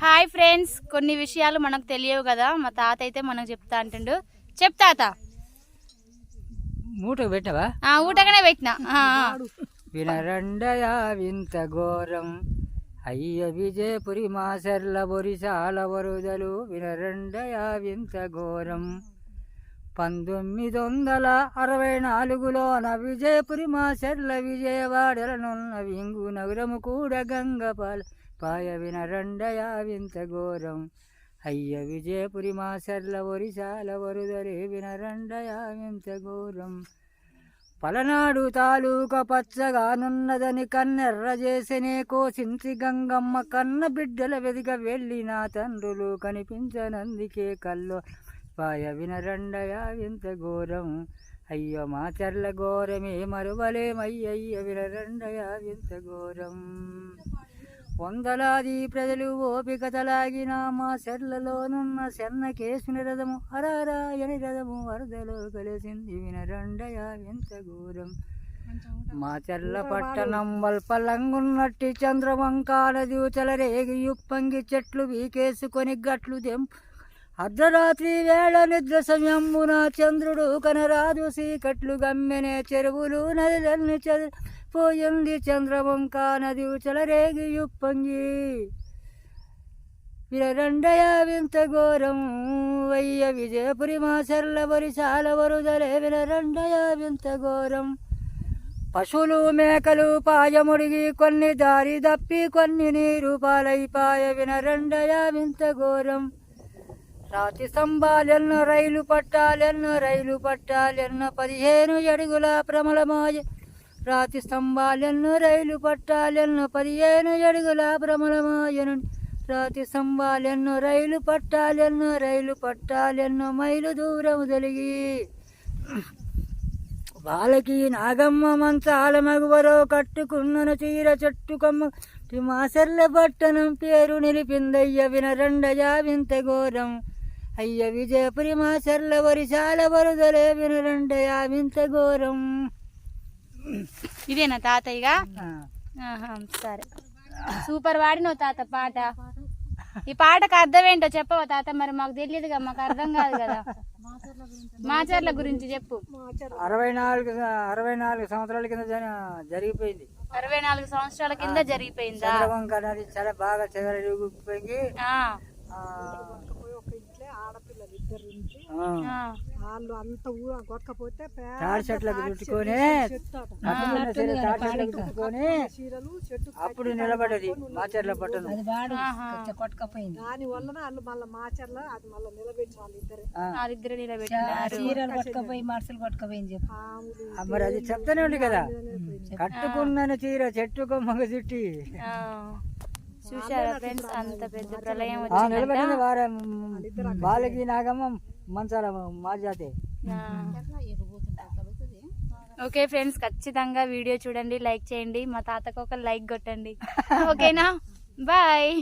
Hi friends కొన్ని విషయాలు మనకు తెలియవు కదా మా తాత అయితే మనకు చెప్తా అంటుండు. చెప్ తాత. మూటకు పెట్టవా? ఆ, ఊటగానే పెట్టిన. ఆ, ఆ. వినరండయా వింత ఘోరం. అయ్య విజయపురి మాసర్ల బొరిసాల వరుదలు వినరండయా వింత ఘోరం. పంతొమ్మిది వందల అరవై నాలుగులోన విజయపురి మాసర్ల విజయవాడలనున్న వింగు నగరము కూడా గంగపాల పాయ వినరండయా వింత ఘోరం. అయ్య విజయపురి మాసర్ల ఒరిసాల వరుదరే వినరండయా వింత ఘోరం. పలనాడు తాలూక పచ్చగానున్నదని కన్నెర్ర చేసినే కోసించి గంగమ్మ కన్న బిడ్డల వెదిక వెళ్ళిన తండ్రులు కనిపించనందుకే కల్లో పాయ వినరండయా వింత ఘోరం. అయ్యో మా చెర్ల ఘోరమే మరువలేమయ్యయ్య వినరండయా వింత ఘోరం. వందలాది ప్రజలు ఓపిక తలాగిన మా సెర్లలోనున్న సెన్న కేసుని రథము హరారాయని రథము వరదలో కలిసింది వినరండయ ఎంత ఘోరం. మా చెర్ల పట్టణం వల్పలంగున్నట్టి చంద్రవంకాల దూచల రేగి ఉప్పంగి చెట్లు వీకేసుకొని గట్లు దెంపు అర్ధరాత్రి వేళ నిద్ర సమయమున చంద్రుడు కనరాదు సీకట్లు గమ్మెనే చెరువులు నదిలన్నీ చదువు పోయింది చంద్రవంక నది రేగి ఉప్పంగి. విరరండయ వింత ఘోరం వయ్య విజయపురి మాసర్ల వరిసాల వరుదలే వినరండయ వింత ఘోరం పశువులు మేకలు పాయముడిగి కొన్ని దారి దప్పి కొన్ని నీరు పాలైపాయ వినరండయ వింత ఘోరం రాతి స్తంభాలెన్న రైలు పట్టాలెన్న రైలు పట్టాలెన్న పదిహేను అడుగుల ప్రమలమాయ. రాతి స్తంభాలెన్న రైలు పట్టాలెన్న పదిహేను అడుగుల భ్రమలమాయను రాతి స్తంభాలెన్న రైలు పట్టాలెన్న రైలు పట్టాలెన్న మైలు దూరం తొలిగి వాళ్ళకి నాగమ్మ మంచాల మగువరో కట్టుకున్నను చీర చెట్టుకమ్మ మాసర్ల పట్టణం పేరు నిలిపిందయ్య వినరండయా వింత ఘోరం. అయ్య విజయపురి మాసర్ల వరిశాల వరుదలే వినరండయా వింత ఘోరం. ఇదేనా తాతయ్యగా? సరే. సూపర్ వాడినవు తాత పాట. ఈ పాటకు అర్థం ఏంటో చెప్పవా తాత? మరి మాకు తెలియదుగా మాకు అర్థం కాదు కదా. మాచర్ల గురించి చెప్పు. అరవై నాలుగు అరవై నాలుగు సంవత్సరాల కింద జరి- జరిగిపోయింది. అరవై నాలుగు సంవత్సరాల కింద జరిగిపోయిందా? చంద్రవంక నది చాలా బాగా చెదరిగిపోయి వాళ్ళు అంత ఊరు తాడి చెట్లకు చుట్టుకొని చుట్టుకొని అప్పుడు నిలబడ్డది మాచర్ల పట్టణం ఆహా. దాని వలన వాళ్ళు మళ్ళీ మాచర్ల అది మళ్ళీ నిలబెట్టి వాళ్ళు ఇద్దరు. ఆ, వాళ్ళిద్దరు నిలబెట్టినారు. చీరలు మనుషులు చెప్పు. మరి అది చెప్తానే ఉంది కదా. కట్టుకున్న చీర చెట్టు కొమ్మగ చుట్టి ఆ. చూశారా ఫ్రెండ్స్? అంత పెద్ద ప్రళయం ఆ వచ్చిందంట. నిలబడింది వారం వాళ్ళకి నాగమ్మ మంచాల మా జాతి. ఓకే ఫ్రెండ్స్ ఖచ్చితంగా వీడియో చూడండి లైక్ చేయండి మా తాతకు ఒక లైక్ కొట్టండి. ఓకేనా? బాయ్.